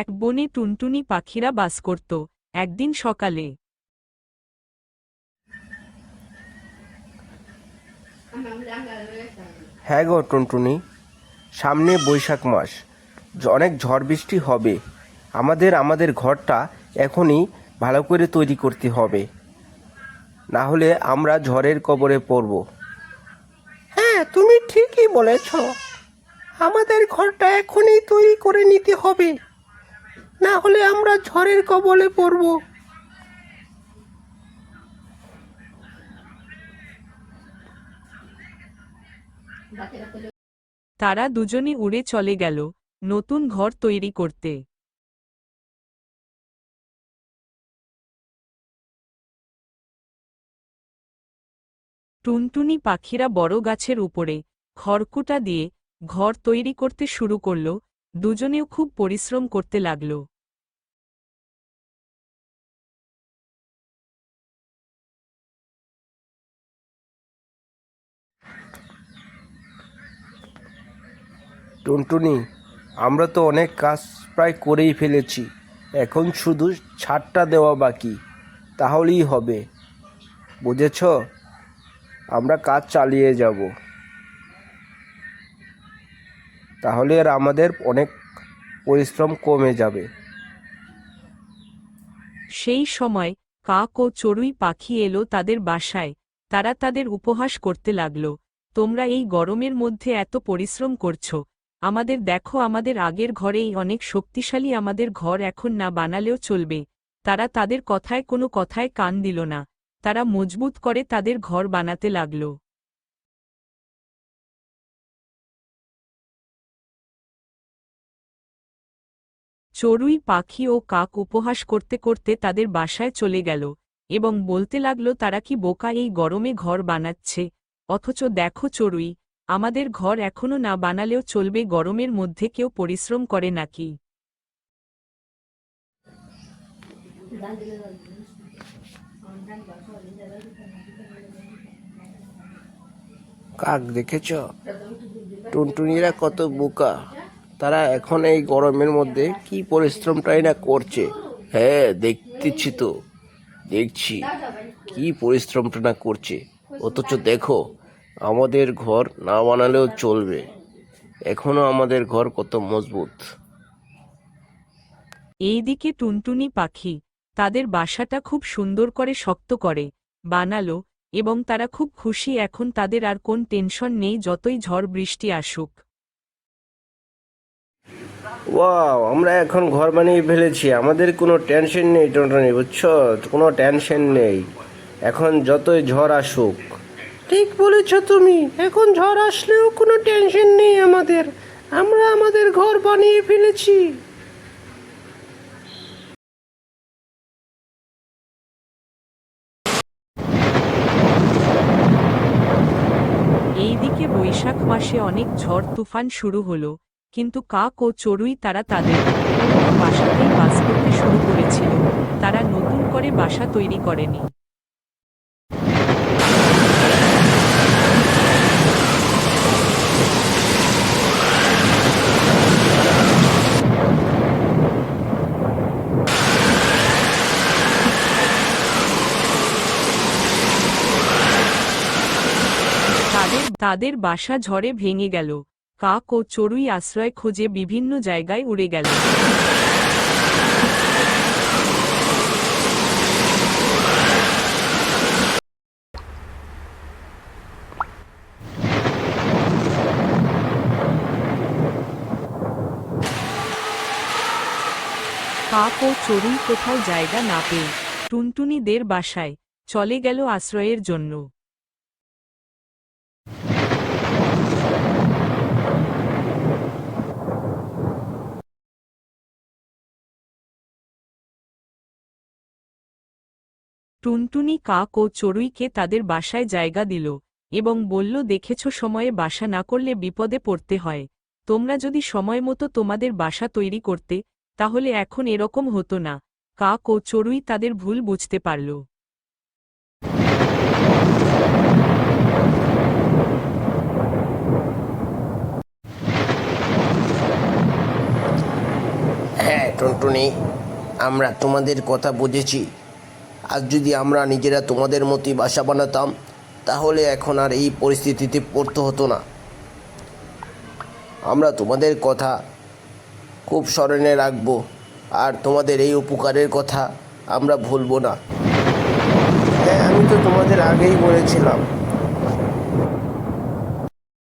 এক বনে টুনটুনি পাখিরা বাস করত একদিন সকালে। হ্যাঁ গো টুনটুনি সামনে বৈশাখ মাস। অনেক ঝড় বৃষ্টি হবে। আমাদের আমাদের ঘরটা এখনই ভালো করে তৈরি করতে হবে। না হলে আমরা ঝড়ের কবরে পড়ব। হ্যাঁ তুমি ঠিকই বলেছ। আমাদের ঘরটা এখনই তৈরি করে নিতে হবে। না হলে আমরা ঝড়ের কবলে পড়ব। তারা দুজনে উড়ে চলে গেল, নতুন ঘর তৈরি করতে। টুনটুনি পাখিরা বড় গাছের উপরে খড়কুটা দিয়ে ঘর তৈরি করতে শুরু করল, দুজনেও খুব পরিশ্রম করতে লাগল। টুনটুনি, আমরা তো অনেক কাজ প্রায় করেই ফেলেছি, এখন শুধু ছাড়টা দেওয়া বাকি, তাহলেই হবে। বুঝেছ? আমরা কাজ চালিয়ে যাব। তাহলে আর আমাদের অনেক পরিশ্রম কমে যাবে। সেই সময় কাক ও চড়ুই পাখি এলো তাদের বাসায়, তারা তাদের উপহাস করতে লাগল, তোমরা এই গরমের মধ্যে এত পরিশ্রম করছ আমাদের দেখো আমাদের আগের ঘরেই অনেক শক্তিশালী আমাদের ঘর এখন না বানালেও চলবে। তারা তাদের কথায় কোনো কথায় কান দিল না। তারা মজবুত করে তাদের ঘর বানাতে লাগল। চড়ুই, পাখি ও কাক উপহাস করতে করতে তাদের বাসায় চলে গেল এবং বলতে লাগল, তারা কি বোকা এই গরমে ঘর বানাচ্ছে? অথচ দেখো চড়ুই আমাদের ঘর এখনও না বানালেও চলবে, গরমের মধ্যে কেউ পরিশ্রম করে নাকি? কাক দেখেছ? টুনটুনিরা কত বোকা। তারা এখন এই গরমের মধ্যে কি পরিশ্রমটাই না করছে। হ্যাঁ দেখতেছি তো। দেখছি। কি পরিশ্রমটা না করছে। অথচ দেখো আমাদের ঘর না বানালেও চলবে। এখনও আমাদের ঘর কত মজবুত। এইদিকে টুনটুনি পাখি তাদের বাসাটা খুব সুন্দর করে শক্ত করে বানালো এবং তারা খুব খুশি এখন তাদের আর কোন টেনশন নেই যতই ঝড় বৃষ্টি আসুক। ওয়াও আমরা এখন ঘর বানিয়ে ফেলেছি। আমাদের কোনো টেনশন নেই টুনটুনি বুঝছ? কোনো টেনশন নেই। এখন যতই ঝড় আসুক। ঠিক বলেছ তুমি। এখন ঝড় আসলেও কোনো টেনশন নেই আমাদের। আমরা আমাদের ঘর বানিয়ে ফেলেছি। এইদিকে বৈশাখ মাসে অনেক ঝড় তুফান শুরু হলো, কিন্তু কাক ও চড়ুই তারা তাদের বাসাতেই বাস করতে শুরু করেছিল। তারা নতুন করে বাসা তৈরি করেনি। তাদের তাদের বাসা ঝড়ে ভেঙে গেল। কাক ও চড়ুই আশ্রয় খোঁজে বিভিন্ন জায়গায় উড়ে গেল। কাক ও চড়ুই কোথাও জায়গা না পেয়ে টুনটুনিদের বাসায় চলে গেল আশ্রয়ের জন্য। টুনটুনি কাক ও চড়ুইকে তাদের বাসায় জায়গা দিল এবং বলল, দেখেছ সময়ে বাসা না করলে বিপদে পড়তে হয়। তোমরা যদি সময় মতো তোমাদের বাসা তৈরি করতে, তাহলে এখন এরকম হতো না কাক ও চড়ুই তাদের ভুল বুঝতে পারল। হ্যাঁ টুনটুনি, আমরা তোমাদের কথা বুঝেছি। আজ যদি আমরা নিজেরা তোমাদের মতোই বাসা বানাতাম, তাহলে এখন আর এই পরিস্থিতিতে পড়তে হতো না। আমরা তোমাদের কথা খুব স্মরণে রাখব, আর তোমাদের এই উপকারের কথা আমরা ভুলবো না। হ্যাঁ আমি তো তোমাদের আগেই বলেছিলাম।